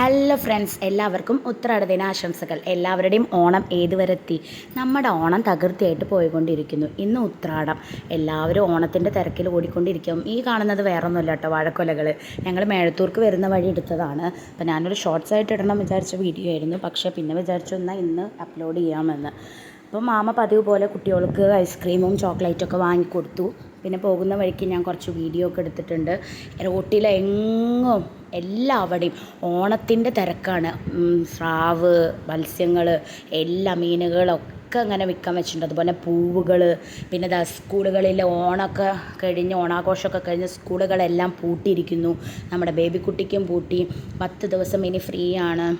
Hello friends എല്ലാവർക്കും ഉത്രാട ദിനാശംസകൾ. എല്ലാവരുടെയും ഓണം ഏതുവരെ വരെത്തി നമ്മുടെ ഓണം തകൃതിയായിട്ട് പോയിക്കൊണ്ടിരിക്കുന്നു. ഇന്ന് ഉത്രാടം. എല്ലാവരും ഓണത്തിന്റെ തിരക്കിൽ ഓടിക്കൊണ്ടിരിക്കും. ഈ കാണുന്നത് വേറൊന്നുമില്ല കേട്ടോ വാഴക്കൊലകൾ ഞങ്ങൾ മേഴത്തൂർക്ക് വരുന്ന വഴി എടുത്തതാണ്. അപ്പോൾ ഞാനൊരു ഷോർട്സ് ആയിട്ട് ഇടണം വിചാരിച്ച വീഡിയോ ആയിരുന്നു. പക്ഷേ പിന്നെ വിചാരിച്ചു എന്നാൽ ഇന്ന് അപ്ലോഡ് ചെയ്യാമെന്ന്. അപ്പോൾ മാമ പതിവ് പോലെ കുട്ടികൾക്ക് ഐസ്ക്രീമും ചോക്ലേറ്റൊക്കെ വാങ്ങിക്കൊടുത്തു. പിന്നെ പോകുന്ന വഴിക്ക് ഞാൻ കുറച്ച് വീഡിയോ ഒക്കെ എടുത്തിട്ടുണ്ട്. റോട്ടിലെങ്ങും എല്ലാവിടെയും. ഓണത്തിന്റെ തിരക്കാണ്. സ്രാവ് മത്സ്യങ്ങൾ എല്ലാ മീനുകളൊക്കെ ഒക്കെ അങ്ങനെ വിൽക്കാൻ വെച്ചിട്ടുണ്ട്. അതുപോലെ പൂവുകൾ പിന്നെ ദാ സ്കൂളുകളിൽ ഓണമൊക്കെ കഴിഞ്ഞ് ഓണാഘോഷമൊക്കെ കഴിഞ്ഞ് സ്കൂളുകളെല്ലാം പൂട്ടിയിരിക്കുന്നു. നമ്മുടെ ബേബിക്കുട്ടിക്കും പൂട്ടി. പത്ത് ദിവസം ഇനി ഫ്രീ ആണ്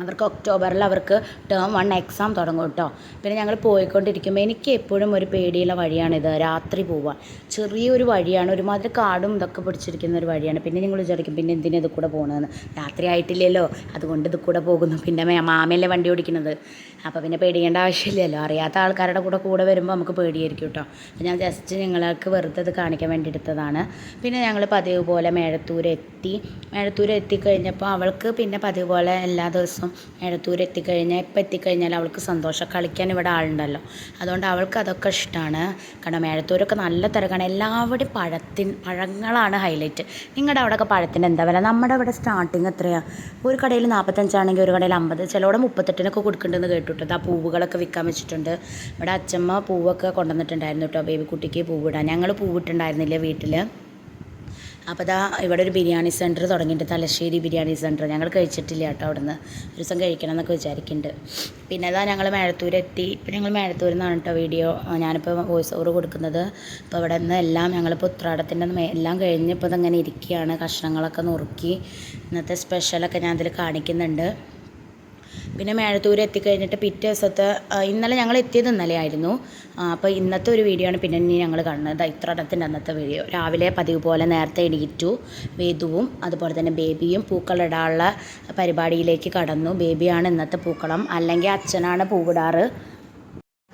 അവർക്ക് ഒക്ടോബറിൽ അവർക്ക് ടേം വൺ എക്സാം തുടങ്ങും കേട്ടോ പിന്നെ ഞങ്ങൾ പോയിക്കൊണ്ടിരിക്കുമ്പോൾ എനിക്ക് എപ്പോഴും ഒരു പേടിയുള്ള വഴിയാണിത് രാത്രി പോവാൻ. ചെറിയൊരു വഴിയാണ് ഒരുമാതിരി കാടും ഇതൊക്കെ പിടിച്ചിരിക്കുന്ന ഒരു വഴിയാണ്. പിന്നെ ഞങ്ങൾ വിചാരിക്കും പിന്നെ എന്തിനാ ഇത് കൂടെ പോകണമെന്ന് രാത്രി ആയിട്ടില്ലല്ലോ അതുകൊണ്ട് ഇത് കൂടെ പോകുന്നു. പിന്നെ മാമയല്ലേ വണ്ടി ഓടിക്കുന്നത് അപ്പോൾ പിന്നെ പേടിക്കേണ്ട ആവശ്യമില്ലല്ലോ. അറിയാത്ത ആൾക്കാരുടെ കൂടെ കൂടെ വരുമ്പോൾ നമുക്ക് പേടിയായിരിക്കും കേട്ടോ ഞാൻ ജസ്റ്റ് നിങ്ങൾക്ക് വെറുതെ ഇത് കാണിക്കാൻ വേണ്ടി എടുത്തതാണ്. പിന്നെ ഞങ്ങൾ പതിവ് പോലെ മേഴത്തൂർ എത്തി മേഴത്തൂർ എത്തിക്കഴിഞ്ഞപ്പോൾ അവൾക്ക് പിന്നെ പതിവ് പോലെ എല്ലാ ദിവസവും മേഴത്തൂർ എത്തിക്കഴിഞ്ഞാൽ ഇപ്പം എത്തിക്കഴിഞ്ഞാൽ അവൾക്ക് സന്തോഷം. കളിക്കാൻ ഇവിടെ ആളുണ്ടല്ലോ. അതുകൊണ്ട് അവൾക്ക് അതൊക്കെ ഇഷ്ടമാണ് കാരണം എഴത്തൂരൊക്കെ നല്ല തിരക്കാണ്. എല്ലാവരുടെയും പഴത്തിൻ പഴങ്ങളാണ് ഹൈലൈറ്റ് നിങ്ങളുടെ അവിടെയൊക്കെ പഴത്തിന്റെ എന്താ വില? നമ്മുടെ ഇവിടെ സ്റ്റാർട്ടിങ് എത്രയാണ് ഒരു കടയിൽ നാൽപ്പത്തഞ്ചാണെങ്കിൽ ഒരു കടയിൽ അമ്പത്. ചിലവിടെ മുപ്പത്തെട്ടിനൊക്കെ കൊടുക്കുന്നുണ്ടെന്ന് കേട്ടിട്ടുണ്ട്. ആ പൂവുകളൊക്കെ വിൽക്കാൻ വെച്ചിട്ടുണ്ട്. ഇവിടെ അച്ഛമ്മ പൂവൊക്കെ കൊണ്ടുവന്നിട്ടുണ്ടായിരുന്നു കേട്ടോ ബേബി കുട്ടിക്ക് പൂവിടാൻ. ഞങ്ങൾ പൂവിട്ടുണ്ടായിരുന്നില്ല വീട്ടിൽ അപ്പോൾ ദാ ഇവിടെ ഒരു ബിരിയാണി സെന്റർ തുടങ്ങിയിട്ട് തലശ്ശേരി ബിരിയാണി സെന്റർ ഞങ്ങൾ കഴിച്ചിട്ടില്ല കേട്ടോ അവിടുന്ന്. ഒരു ദിവസം കഴിക്കണം എന്നൊക്കെ വിചാരിക്കുന്നുണ്ട് പിന്നെ അതാ ഞങ്ങൾ മേഴത്തൂർ എത്തി. ഇപ്പം ഞങ്ങൾ മേഴത്തൂരിൽ നിന്നാണ് കേട്ടോ വീഡിയോ ഞാനിപ്പോൾ വോയിസ് ഓവർ കൊടുക്കുന്നത്. അപ്പോൾ ഇവിടെ നിന്ന് എല്ലാം ഞങ്ങളിപ്പോൾ ഉത്രാടത്തിന്റെ എല്ലാം കഴിഞ്ഞ് ഇപ്പോൾ ഇതങ്ങനെ ഇരിക്കുകയാണ് കഷ്ണങ്ങളൊക്കെ നുറുക്കി. ഇന്നത്തെ സ്പെഷ്യലൊക്കെ ഞാൻ ഇതിൽ കാണിക്കുന്നുണ്ട്. പിന്നെ മേഴത്തൂർ എത്തിക്കഴിഞ്ഞിട്ട് പിറ്റേ ദിവസത്തെ ഇന്നലെ ഞങ്ങൾ എത്തിയത് ഇന്നലെ ആയിരുന്നു അപ്പോൾ ഇന്നത്തെ ഒരു വീഡിയോ ആണ് പിന്നെ ഇനി ഞങ്ങൾ കാണുന്നത്. ഇത്ര ഇത്രടത്തിന്റെ അന്നത്തെ വീഡിയോ രാവിലെ പതിവ് പോലെ നേരത്തെ എണീറ്റു. വേദുവും അതുപോലെ തന്നെ ബേബിയും പൂക്കളിടാനുള്ള പരിപാടിയിലേക്ക് കടന്നു. ബേബിയാണ് ഇന്നത്തെ പൂക്കളം. അല്ലെങ്കിൽ അച്ഛനാണ് പൂവിടാറ്.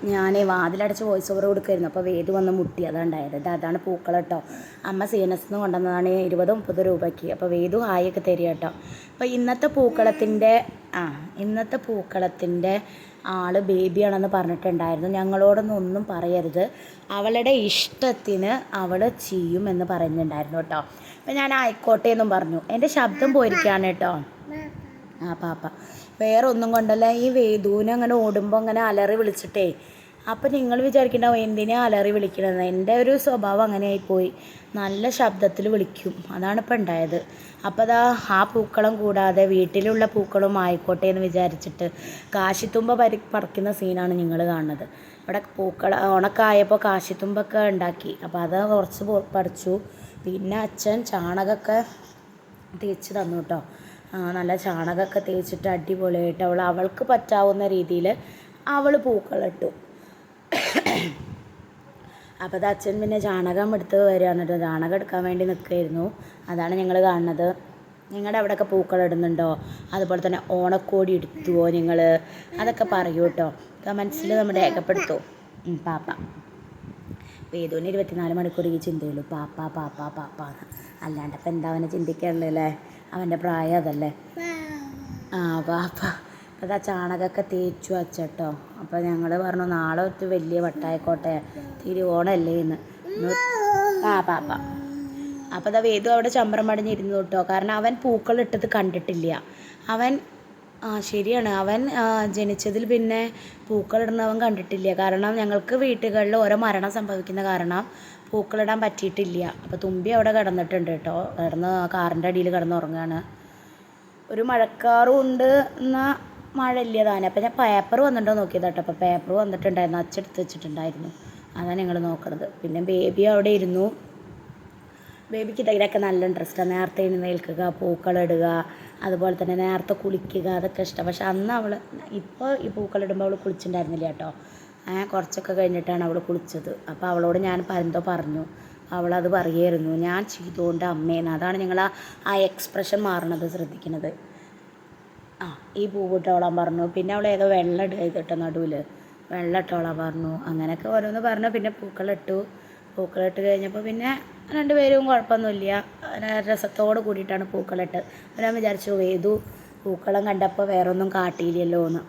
ഞാൻ വാതിലടച്ച് വോയിസ് ഓവർ കൊടുക്കുമായിരുന്നു അപ്പോൾ വേദ് വന്ന് മുട്ടി അതാണ്ടായത് ഇത് അതാണ് പൂക്കൾ കേട്ടോ. അമ്മ സി എൻ എസ് എന്ന് കൊണ്ടുവന്നതാണ് ഇരുപത് മുപ്പത് രൂപയ്ക്ക്. അപ്പോൾ വേദു ഹായൊക്കെ തരിക കേട്ടോ. അപ്പോൾ ഇന്നത്തെ പൂക്കളത്തിന്റെ ആ ഇന്നത്തെ പൂക്കളത്തിന്റെ ആൾ ബേബിയാണെന്ന് പറഞ്ഞിട്ടുണ്ടായിരുന്നു. ഞങ്ങളോടൊന്നും ഒന്നും പറയരുത്. അവളുടെ ഇഷ്ടത്തിന് അവൾ ചെയ്യുമെന്ന് പറഞ്ഞിട്ടുണ്ടായിരുന്നു കേട്ടോ. അപ്പം ഞാൻ ആയിക്കോട്ടെ എന്നും പറഞ്ഞു. എന്റെ ശബ്ദം പോയിരിക്കുകയാണ് കേട്ടോ. ആ പാപ്പ. വേറെ ഒന്നും കൊണ്ടല്ല. ഈ വേദൂനെ അങ്ങനെ ഓടുമ്പോൾ അങ്ങനെ അലറി വിളിച്ചിട്ടേ. അപ്പം നിങ്ങൾ വിചാരിക്കണ്ടാവും എന്തിനാ അലറി വിളിക്കണമെന്ന് എന്റെ ഒരു സ്വഭാവം അങ്ങനെ ആയിപ്പോയി നല്ല ശബ്ദത്തിൽ വിളിക്കും. അതാണ് ഇപ്പം ഉണ്ടായത്. അപ്പോൾ അതാ ആ പൂക്കളം കൂടാതെ വീട്ടിലുള്ള പൂക്കളും ആയിക്കോട്ടെ എന്ന് വിചാരിച്ചിട്ട് കാശിത്തുമ്പ പരി പറിക്കുന്ന സീനാണ് നിങ്ങൾ കാണുന്നത്. ഇവിടെ പൂക്കള ഉണക്കായപ്പോൾ കാശിത്തുമ്പൊക്കെ ഉണ്ടാക്കി. അപ്പോൾ അത് കുറച്ച് പറിച്ചു. പിന്നെ അച്ഛൻ ചാണകമൊക്കെ തേച്ച് തന്നു കേട്ടോ. നല്ല ചാണകമൊക്കെ തേച്ചിട്ട് അടിപൊളിയായിട്ട് അവൾ അവൾക്ക് പറ്റാവുന്ന രീതിയിൽ അവൾ പൂക്കളിട്ടു അപ്പോൾ അത് അച്ഛൻ പിന്നെ ചാണകം എടുത്ത് വരികയാണ് ചാണകം എടുക്കാൻ വേണ്ടി നിൽക്കുകയായിരുന്നു. അതാണ് ഞങ്ങൾ കാണുന്നത്. നിങ്ങളുടെ അവിടെയൊക്കെ പൂക്കൾ ഇടുന്നുണ്ടോ? അതുപോലെ തന്നെ ഓണക്കോടി എടുത്തുവോ നിങ്ങൾ? അതൊക്കെ പറയൂ കേട്ടോ. കമൻസിൽ നമ്മൾ രേഖപ്പെടുത്തൂ. പാപ്പ. വേദോന് ഇരുപത്തിനാല് മണിക്കൂർ ഈ ചിന്തയുള്ളൂ. പാപ്പ പാപ്പ പാപ്പ അല്ലാണ്ടപ്പം എന്താ അവനെ ചിന്തിക്കാനുള്ളല്ലേ അവന്റെ പ്രായം അതല്ലേ? ആ പാപ്പ അത് ആ ചാണകമൊക്കെ തേച്ചു വച്ചട്ടോ. അപ്പോൾ ഞങ്ങൾ പറഞ്ഞു നാളെ ഒരു വലിയ വട്ടായിക്കോട്ടെ തിരുവോണമല്ലേ ഇന്ന് ആ പാപ്പ അപ്പോൾ അതാ വേദു അവിടെ ചമ്പരം പടിഞ്ഞിരുന്നു കേട്ടോ. കാരണം അവൻ പൂക്കൾ ഇട്ടത് കണ്ടിട്ടില്ല. അവൻ ആ ശരിയാണ്. അവൻ ജനിച്ചതിൽ പിന്നെ പൂക്കളിടുന്നവൻ കണ്ടിട്ടില്ല. കാരണം ഞങ്ങൾക്ക് വീട്ടുകളിൽ ഓരോ മരണം സംഭവിക്കുന്ന കാരണം പൂക്കളിടാൻ പറ്റിയിട്ടില്ല. അപ്പോൾ തുമ്പി അവിടെ കിടന്നിട്ടുണ്ട് കേട്ടോ. കിടന്ന് കാറിന്റെ അടിയിൽ കിടന്നുറങ്ങുകയാണ് ഒരു മഴക്കാറും ഉണ്ട് എന്നാൽ മഴ ഇല്ല താനെ. അപ്പം ഞാൻ പേപ്പർ വന്നിട്ടുണ്ടോ നോക്കിയത് കേട്ടോ. അപ്പോൾ പേപ്പർ വന്നിട്ടുണ്ടായിരുന്നു. അച്ചെടുത്ത് വെച്ചിട്ടുണ്ടായിരുന്നു. അതാണ് ഞങ്ങൾ നോക്കണത്. പിന്നെ ബേബി അവിടെ ഇരുന്നു. ബേബിക്ക് ഇതിലൊക്കെ നല്ല ഇൻട്രസ്റ്റാണ് നേരത്തെ എഴുന്നേൽക്കുക പൂക്കളിടുക അതുപോലെ തന്നെ നേരത്തെ കുളിക്കുക അതൊക്കെ ഇഷ്ടം. പക്ഷെ അന്ന് അവൾ ഇപ്പോൾ ഈ പൂക്കളിടുമ്പോൾ അവൾ കുളിച്ചിട്ടുണ്ടായിരുന്നില്ല കേട്ടോ. ഏ കുറച്ചൊക്കെ കഴിഞ്ഞിട്ടാണ് അവൾ കുളിച്ചത്. അപ്പോൾ അവളോട് ഞാൻ എന്തോ പറഞ്ഞു. അവളത് പറയായിരുന്നു ഞാൻ ചെയ്തുകൊണ്ട് അമ്മേന്ന്. അതാണ് ഞങ്ങൾ ആ എക്സ്പ്രഷൻ മാറണത് ശ്രദ്ധിക്കുന്നത് ആ ഈ പൂവിട്ടോളാൻ പറഞ്ഞു. പിന്നെ അവൾ ഏതോ വെള്ളം ഇടുക ചെയ്തിട്ട് നടുവിൽ വെള്ളം ഇട്ടോളാൻ പറഞ്ഞു. അങ്ങനെയൊക്കെ ഓരോന്ന് പറഞ്ഞു. പിന്നെ പൂക്കളിട്ടു. പൂക്കളിട്ട് കഴിഞ്ഞപ്പോൾ പിന്നെ രണ്ടുപേരും കുഴപ്പമൊന്നുമില്ല. രസത്തോട് കൂടിയിട്ടാണ് പൂക്കളിട്ട് ഞാൻ വിചാരിച്ചു വേദു പൂക്കളം കണ്ടപ്പോൾ വേറൊന്നും കാട്ടിയില്ലല്ലോ എന്ന്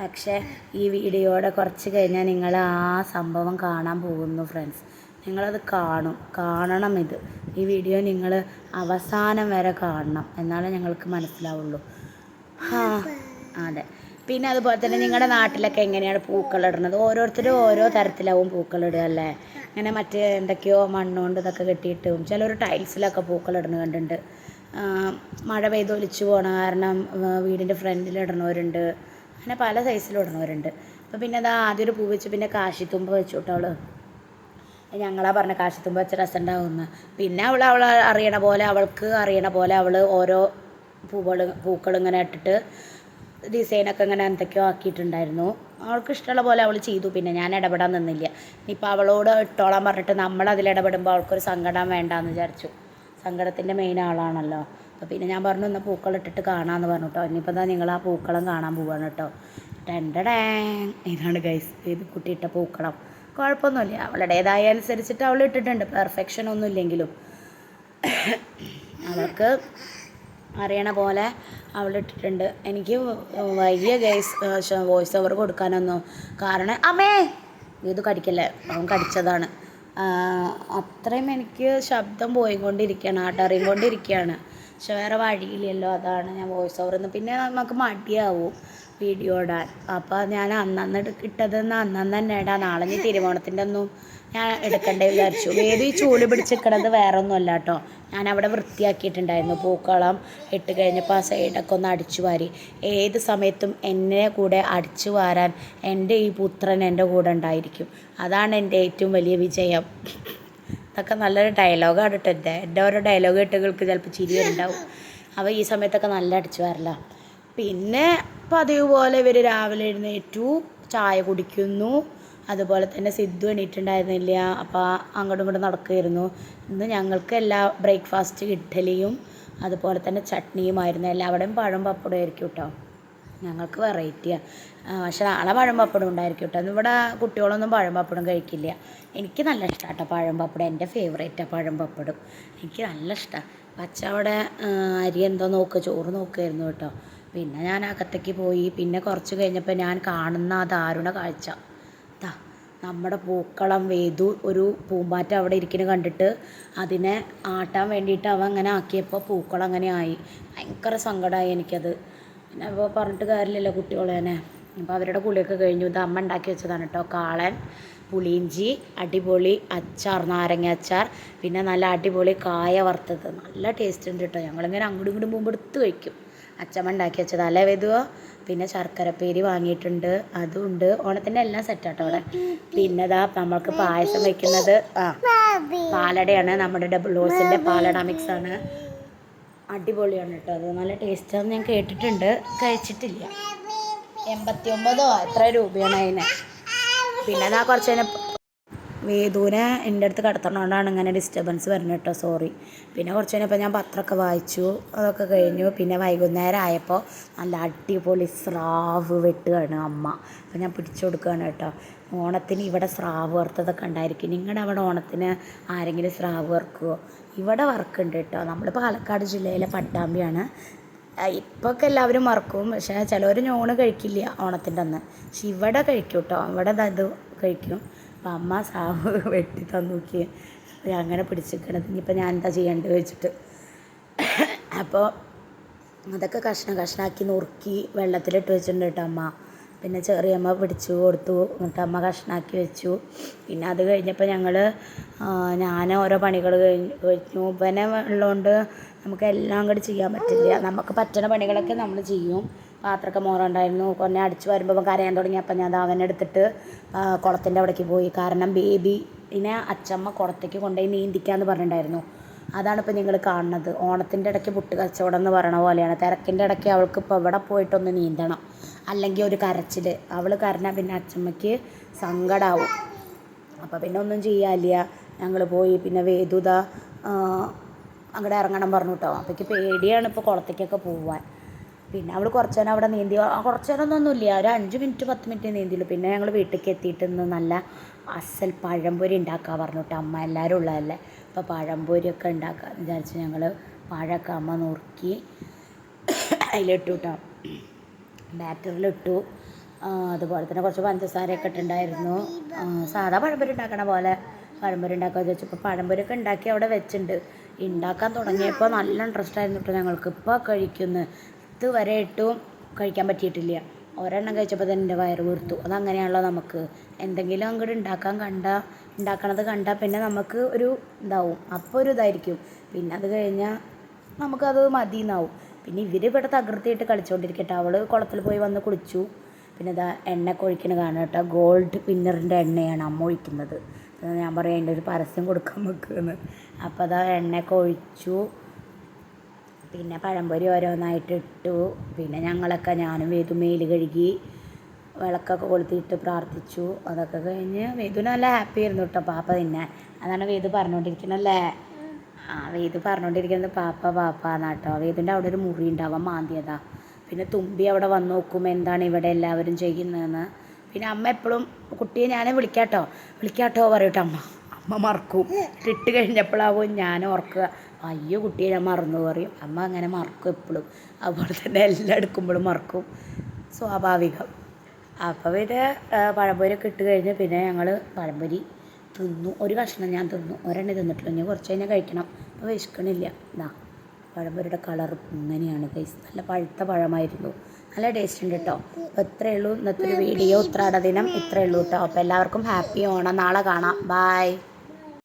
പക്ഷേ ഈ വീഡിയോയുടെ കുറച്ച് കഴിഞ്ഞാൽ നിങ്ങൾ ആ സംഭവം കാണാൻ പോകുന്നു ഫ്രണ്ട്സ് നിങ്ങളത് കാണും. കാണണം ഇത്. ഈ വീഡിയോ നിങ്ങൾ അവസാനം വരെ കാണണം. എന്നാലേ ഞങ്ങൾക്ക് മനസ്സിലാവുള്ളൂ. ആ അതെ. പിന്നെ അതുപോലെ തന്നെ നിങ്ങളുടെ നാട്ടിലൊക്കെ എങ്ങനെയാണ് പൂക്കളിടുന്നത്? ഓരോരുത്തരും ഓരോ തരത്തിലാവും പൂക്കളിടുക അല്ലേ? ഇങ്ങനെ മറ്റേ എന്തൊക്കെയോ മണ്ണുകൊണ്ട് ഇതൊക്കെ കെട്ടിയിട്ടും ചിലർ ടൈൽസിലൊക്കെ പൂക്കളിടുന്നത് കണ്ടിട്ടുണ്ട്. മഴ പെയ്ത് ഒലിച്ചു പോണ കാരണം വീടിന്റെ ഫ്രണ്ടിൽ ഇടണവരുണ്ട്. അങ്ങനെ പല സൈസിലിടുന്നവരുണ്ട് അപ്പോൾ പിന്നെ അത് ആദ്യം ഒരു പൂ വെച്ച് പിന്നെ കാശിത്തുമ്പ് വെച്ചു കേട്ടോ അവൾ ഞങ്ങളാ പറഞ്ഞ കാശിത്തുമ്പ് വെച്ച രസം ഉണ്ടാവുമെന്ന് പിന്നെ അവൾ അവൾ അറിയണ പോലെ അവൾക്ക് അറിയണ പോലെ അവൾ ഓരോ പൂക്കൾ ഇങ്ങനെ ഇട്ടിട്ട് ഡിസൈനൊക്കെ ഇങ്ങനെ എന്തൊക്കെയോ ആക്കിയിട്ടുണ്ടായിരുന്നു. അവൾക്ക് ഇഷ്ടമുള്ള പോലെ അവൾ ചെയ്തു. പിന്നെ ഞാൻ ഇടപെടാൻ നിന്നില്ല. ഇനിയിപ്പോൾ അവളോട് ഇട്ടോളാൻ പറഞ്ഞിട്ട് നമ്മൾ അതിൽ ഇടപെടുമ്പോൾ അവൾക്കൊരു സങ്കടം വേണ്ടാന്ന് വിചാരിച്ചു. സങ്കടത്തിന്റെ മെയിൻ ആളാണല്ലോ. അപ്പോൾ പിന്നെ ഞാൻ പറഞ്ഞു എന്നാൽ പൂക്കളം ഇട്ടിട്ട് കാണാമെന്ന് പറഞ്ഞു കേട്ടോ ഇനിയിപ്പോൾ എന്താ നിങ്ങൾ ആ പൂക്കളം കാണാൻ പോവാണ് കേട്ടോ ടെൻഡടേ ഇതാണ് ഗൈസ് ഇത് കുട്ടി ഇട്ട പൂക്കളം. കുഴപ്പമൊന്നുമില്ല. അവളുടേതായ അനുസരിച്ചിട്ട് അവൾ ഇട്ടിട്ടുണ്ട്. പെർഫെക്ഷൻ ഒന്നും ഇല്ലെങ്കിലും. അവൾക്ക് അറിയണ പോലെ അവൾ ഇട്ടിട്ടുണ്ട്. എനിക്ക് വലിയ ഗൈസ് വോയിസ് ഓവർ കൊടുക്കാനൊന്നും. കാരണം അമ്മേ! ഇത് കടിക്കല്ലേ? അവൻ കടിച്ചതാണ്. അത്രയും എനിക്ക് ശബ്ദം പോയിക്കൊണ്ടിരിക്കുകയാണ് ആട്ടറിയുകൊണ്ടിരിക്കുകയാണ് പക്ഷെ വേറെ വഴിയില്ലല്ലോ അതാണ് ഞാൻ വോയിസ് ഓവർ പിന്നെ നമുക്ക് മടിയാവും വീഡിയോ ഇടാൻ. അപ്പോൾ ഞാൻ അന്നന്ന് ഇട്ടതെന്ന് അന്നന്ന് തന്നെ ഇടാം നാളെ ഞാൻ തിരുവോണത്തിന്റെ ഒന്നും ഞാൻ എടുക്കണ്ടേ വിചാരിച്ചു. വേദി ഈ ചൂൽ പിടിച്ചിരിക്കണത് വേറെ ഒന്നുമല്ല കേട്ടോ. ഞാൻ അവിടെ വൃത്തിയാക്കിയിട്ടുണ്ടായിരുന്നു. പൂക്കളം ഇട്ട് കഴിഞ്ഞപ്പോൾ ആ സൈഡൊക്കെ ഒന്ന് അടിച്ചു വാരി. ഏത് സമയത്തും എന്നെ കൂടെ അടിച്ചു വാരാൻ എന്റെ ഈ പുത്രൻ എന്റെ കൂടെ ഉണ്ടായിരിക്കും. അതാണ് എന്റെ ഏറ്റവും വലിയ വിജയം. ഇതൊക്കെ നല്ലൊരു ഡയലോഗാണ് കേട്ടോ എന്റെ എന്റെ ഓരോ ഡയലോഗ് കേട്ടുകൾക്ക് ചിലപ്പോൾ ചിരി ഉണ്ടാവും അപ്പോൾ ഈ സമയത്തൊക്കെ നല്ല അടിച്ചു വരല. പിന്നെ പതിവ് പോലെ ഇവർ രാവിലെ എഴുന്നേറ്റു ചായ കുടിക്കുന്നു. അതുപോലെ തന്നെ സിദ്ധു എണീറ്റുണ്ടായിരുന്നില്ല അപ്പോൾ അങ്ങോട്ടും ഇങ്ങോട്ടും നടക്കുമായിരുന്നു ഇന്ന് ഞങ്ങൾക്ക് എല്ലാ ബ്രേക്ക്ഫാസ്റ്റ് ഇഡ്ഡലിയും അതുപോലെ തന്നെ ചട്നിയുമായിരുന്നു. എല്ലാവരുടെയും പഴം പപ്പടം ആയിരിക്കും കേട്ടോ ഞങ്ങൾക്ക് വെറൈറ്റിയാണ് പക്ഷെ നാളെ പഴംപപ്പടം ഉണ്ടായിരിക്കും കേട്ടോ. ഇവിടെ കുട്ടികളൊന്നും പഴംപപ്പടം കഴിക്കില്ല. എനിക്ക് നല്ല ഇഷ്ടമാണ് കേട്ടോ പഴം പപ്പടം എന്റെ ഫേവറേറ്റാണ് പഴംപപ്പടം എനിക്ക് നല്ല ഇഷ്ടമാണ് പച്ച അവിടെ അരി എന്തോ നോക്കുക ചോറ് നോക്കുമായിരുന്നു കേട്ടോ. പിന്നെ ഞാൻ അകത്തേക്ക് പോയി. പിന്നെ കുറച്ച് കഴിഞ്ഞപ്പോൾ ഞാൻ കാണുന്ന ആ ദാരുണ കാഴ്ച. ദാ നമ്മുടെ പൂക്കളം വേതു ഒരു പൂമ്പാറ്റ അവിടെ ഇരിക്കുന്നത് കണ്ടിട്ട് അതിനെ ആട്ടാൻ വേണ്ടിയിട്ട് അവ അങ്ങനെ ആക്കിയപ്പോൾ പൂക്കളം അങ്ങനെ ആയി. ഭയങ്കര സങ്കടമായി എനിക്കത്. പിന്നെ അപ്പോൾ പറഞ്ഞിട്ട് കാര്യമില്ലല്ലോ കുട്ടികളെ തന്നെ. അപ്പോൾ അവരുടെ കുളിയൊക്കെ കഴിഞ്ഞു. ഇത് അമ്മ ഉണ്ടാക്കി വെച്ചതാണ് കേട്ടോ. കാളൻ പുളിയിഞ്ചി അടിപൊളി അച്ചാർ നാരങ്ങ അച്ചാർ. പിന്നെ നല്ല അടിപൊളി കായ വറുത്തത്. നല്ല ടേസ്റ്റ് ഉണ്ട് കേട്ടോ. ഞങ്ങളിങ്ങനെ അങ്ങോട്ടും ഇങ്ങോട്ടും പോകുമ്പോൾ എടുത്ത് കഴിക്കും. അച്ചമ്മ ഉണ്ടാക്കി വെച്ചത്. അല്ലേ വെതുവോ പിന്നെ ശർക്കരപ്പേരി വാങ്ങിയിട്ടുണ്ട്. അതും ഉണ്ട്. ഓണത്തിന്റെ എല്ലാം സെറ്റാട്ടോ അവിടെ. പിന്നെ ഇതാ നമ്മൾക്ക് പായസം വയ്ക്കുന്നത് ആ പാലടയാണ്. നമ്മുടെ ഡബിൾ റോസിന്റെ പാലട മിക്സ് ആണ്. അടിപൊളിയാണ് കേട്ടോ അത്. നല്ല ടേസ്റ്റാന്ന് ഞാൻ കേട്ടിട്ടുണ്ട്. കഴിച്ചിട്ടില്ല. എൺപത്തി ഒമ്പതോ എത്ര രൂപയാണ് അതിന്? പിന്നെ ഞാൻ കുറച്ച് അതിനെ വേദൂനെ എന്റെ അടുത്ത് കിടത്തണോണ്ടാണ് ഇങ്ങനെ ഡിസ്റ്റർബൻസ് വരുന്നത് കേട്ടോ. സോറി പിന്നെ കുറച്ച് കഴിഞ്ഞപ്പോൾ ഞാൻ പത്രമൊക്കെ വായിച്ചു അതൊക്കെ കഴിഞ്ഞു. പിന്നെ വൈകുന്നേരം ആയപ്പോൾ നല്ല അടിപൊളി സ്രാവ് വെട്ടുകയാണ് അമ്മ. അപ്പോൾ ഞാൻ പിടിച്ചു കൊടുക്കുകയാണ് കേട്ടോ. ഓണത്തിന് ഇവിടെ സ്രാവ് വറുത്തതൊക്കെ ഉണ്ടായിരിക്കും. നിങ്ങളുടെ അവിടെ ഓണത്തിന് ആരെങ്കിലും സ്രാവ് വറുക്കുമോ ഇവിടെ വറുക്കുന്നുണ്ട് കേട്ടോ നമ്മൾ പാലക്കാട് ജില്ലയിലെ പട്ടാമ്പിയാണ്. ഇപ്പോൾ ഒക്കെ എല്ലാവരും മറക്കും. പക്ഷേ ചിലവർ ഞോണ് കഴിക്കില്ല ഓണത്തിന്റെ അന്ന്. പക്ഷെ ഇവിടെ കഴിക്കും കേട്ടോ ഇവിടെ ഇത് കഴിക്കും. അപ്പം അമ്മ സാവ് വെട്ടി തന്നൂക്കി. അങ്ങനെ പിടിച്ചിരിക്കണത് ഇനിയിപ്പോൾ ഞാൻ എന്താ ചെയ്യേണ്ടത് വെച്ചിട്ട്. അപ്പോൾ അതൊക്കെ കഷ്ണം കഷ്ണാക്കി നുറുക്കി വെള്ളത്തിലിട്ട് വെച്ചിട്ടുണ്ട് കേട്ടോ അമ്മ. പിന്നെ ചെറിയമ്മ പിടിച്ചു കൊടുത്തു എന്നിട്ട് അമ്മ കഷ്ണാക്കി വെച്ചു. പിന്നെ അത് കഴിഞ്ഞപ്പോൾ ഞങ്ങൾ ഞാൻ ഓരോ പണികൾ കഴിഞ്ഞു ഇവനെ ഉള്ളതുകൊണ്ട് നമുക്ക് എല്ലാം കൂടി ചെയ്യാൻ പറ്റില്ല. നമുക്ക് പറ്റുന്ന പണികളൊക്കെ നമ്മൾ ചെയ്യും. പാത്രമൊക്കെ മോറുണ്ടായിരുന്നു. കൊന്നെ അടിച്ചു വരുമ്പോൾ കരയാൻ തുടങ്ങി. അപ്പം ഞാൻ അവനെ എടുത്തിട്ട് കുളത്തിന്റെ അവിടേക്ക് പോയി. കാരണം ബേബി പിന്നെ അച്ചമ്മ കുളത്തേക്ക് കൊണ്ടുപോയി നീന്തിക്കാന്ന് പറഞ്ഞിട്ടുണ്ടായിരുന്നു അതാണ് ഇപ്പോൾ നിങ്ങൾ കാണുന്നത്. ഓണത്തിന്റെ ഇടയ്ക്ക് പുട്ട് കച്ചവടം എന്ന് പറയണ പോലെയാണ്. തിരക്കിന്റെ ഇടയ്ക്ക് അവൾക്ക് ഇപ്പോൾ ഇവിടെ പോയിട്ടൊന്ന് നീന്തണം. അല്ലെങ്കിൽ ഒരു കരച്ചിൽ അവൾ കരഞ്ഞാൽ പിന്നെ അച്ചമ്മയ്ക്ക് സങ്കടമാവും അപ്പോൾ പിന്നെ ഒന്നും ചെയ്യാനില്ല. ഞങ്ങൾ പോയി. പിന്നെ വേദുത അങ്ങോട്ട് ഇറങ്ങണം പറഞ്ഞു കേട്ടോ അപ്പോഴേക്ക് പേടിയാണ് ഇപ്പോൾ കുളത്തേക്കൊക്കെ പോവാൻ. പിന്നെ അവൾ കുറച്ച് നേരം അവിടെ നീന്തി. കുറച്ച് നേരം ഒന്നുമില്ല ഒരു അഞ്ച് മിനിറ്റ് പത്ത് മിനിറ്റ് നീന്തിയുള്ളൂ. പിന്നെ ഞങ്ങൾ വീട്ടിലേക്ക് എത്തിയിട്ട് നല്ല അസൽ പഴംപൊരി ഉണ്ടാക്കാൻ പറഞ്ഞു കേട്ടോ അമ്മ എല്ലാവരും ഉള്ളതല്ലേ. അപ്പോൾ പഴംപൊരിയൊക്കെ ഉണ്ടാക്കാൻ വിചാരിച്ച് ഞങ്ങൾ പഴമൊക്കെ അമ്മ നുറുക്കി അതിലിട്ടു കേട്ടോ ബാറ്ററിലിട്ടു. അതുപോലെ തന്നെ കുറച്ച് പഞ്ചസാരയൊക്കെ ഇട്ടുണ്ടായിരുന്നു. സാധാ പഴംപൊരി ഉണ്ടാക്കണ പോലെ പഴംപൊരി ഉണ്ടാക്കാൻ വെച്ചപ്പോൾ പഴംപൊരിയൊക്കെ ഉണ്ടാക്കി അവിടെ വെച്ചിട്ടുണ്ട് ഉണ്ടാക്കാൻ തുടങ്ങിയപ്പോൾ നല്ല ഇൻട്രസ്റ്റ് ആയിരുന്നു കേട്ടോ ഞങ്ങൾക്ക്. ഇപ്പോൾ കഴിക്കുന്നു. ഇതുവരെ ഇട്ടും കഴിക്കാൻ പറ്റിയിട്ടില്ല. ഒരെണ്ണം കഴിച്ചപ്പോൾ തന്നെ എന്റെ വയറ് വീർത്തു. അതങ്ങനെയാണല്ലോ നമുക്ക്. എന്തെങ്കിലും അങ്ങോട്ട് ഉണ്ടാക്കാൻ കണ്ട ഉണ്ടാക്കണത് കണ്ടാൽ പിന്നെ നമുക്ക് ഒരു ഇതാവും. അപ്പോൾ ഒരു ഇതായിരിക്കും. പിന്നെ അത് കഴിഞ്ഞാൽ നമുക്കത് മതി എന്നാവും പിന്നെ ഇവർ ഇവിടെ തകർത്തിയിട്ട് കളിച്ചുകൊണ്ടിരിക്കട്ടെ അവൾ കുളത്തിൽ പോയി വന്ന് കുളിച്ചു. പിന്നെ ഇതാ എണ്ണ കൊഴിക്കണ കാണാം കേട്ടോ. ഗോൾഡ് പിന്നറിന്റെ എണ്ണയാണ് അമ്മ ഒഴിക്കുന്നത്. ഞാൻ പറയും അതിന്റെ ഒരു പരസ്യം കൊടുക്കാൻ വെക്കുമെന്ന് അപ്പോൾ അതാ എണ്ണയൊക്കെ ഒഴിച്ചു പിന്നെ പഴംപൊരി ഓരോന്നായിട്ട് ഇട്ടു. പിന്നെ ഞങ്ങളൊക്കെ ഞാനും വേദു മേൽ കഴുകി വിളക്കൊക്കെ കൊളുത്തിയിട്ട് പ്രാർത്ഥിച്ചു. അതൊക്കെ കഴിഞ്ഞ് വേദു നല്ല ഹാപ്പി ആയിരുന്നു കേട്ടോ. പാപ്പ പിന്നെ അതാണ് വേദു പറഞ്ഞുകൊണ്ടിരിക്കണല്ലേ ആ വേദു പറഞ്ഞുകൊണ്ടിരിക്കുന്നത് പാപ്പ പാപ്പ എന്നാട്ടോ. വേദുന്റെ അവിടെ ഒരു മുറി ഉണ്ടാവാൻ മാന്തിയതാ. പിന്നെ തുമ്പി അവിടെ വന്ന് നോക്കും എന്താണ് ഇവിടെ എല്ലാവരും ചെയ്യുന്നതെന്ന്. പിന്നെ അമ്മ എപ്പോഴും കുട്ടിയെ ഞാനേ വിളിക്കാട്ടോ. വിളിക്കാട്ടോ പറയട്ടെ അമ്മ. അമ്മ മറക്കും. ഇട്ട് കഴിഞ്ഞപ്പോഴാവും ഞാൻ ഓർക്കുക അയ്യോ കുട്ടിയെ ഞാൻ മറന്നു പറയും. അമ്മ അങ്ങനെ മറക്കും എപ്പോഴും. അതുപോലെ തന്നെ എല്ലാം എടുക്കുമ്പോഴും മറക്കും. സ്വാഭാവികം. അപ്പോൾ ആ, പഴംപൊരിയൊക്കെ ഇട്ട് കഴിഞ്ഞ് പിന്നെ ഞങ്ങൾ പഴംപൊരി തിന്നു. ഒരു കഷ്ണം ഞാൻ തിന്നു. ഒരെണ്ണേ തിന്നിട്ടില്ല. ഞാൻ കുറച്ച് കഴിഞ്ഞാൽ കഴിക്കണം. അപ്പോൾ വിശക്കണില്ല. ഇതാ പഴംപൊരിയുടെ കളർ ഇങ്ങനെയാണ് ഗൈസ് നല്ല പഴുത്ത പഴമായിരുന്നു. നല്ല ടേസ്റ്റ് ഉണ്ട് കേട്ടോ അപ്പോൾ ഇത്രയേ ഉള്ളൂ ഇന്നത്തെ ഒരു വീഡിയോ ഉത്രാട ദിനം ഇത്രയേ ഉള്ളൂ കേട്ടോ അപ്പോൾ എല്ലാവർക്കും ഹാപ്പി ഓണം. നാളെ കാണാം. ബായ്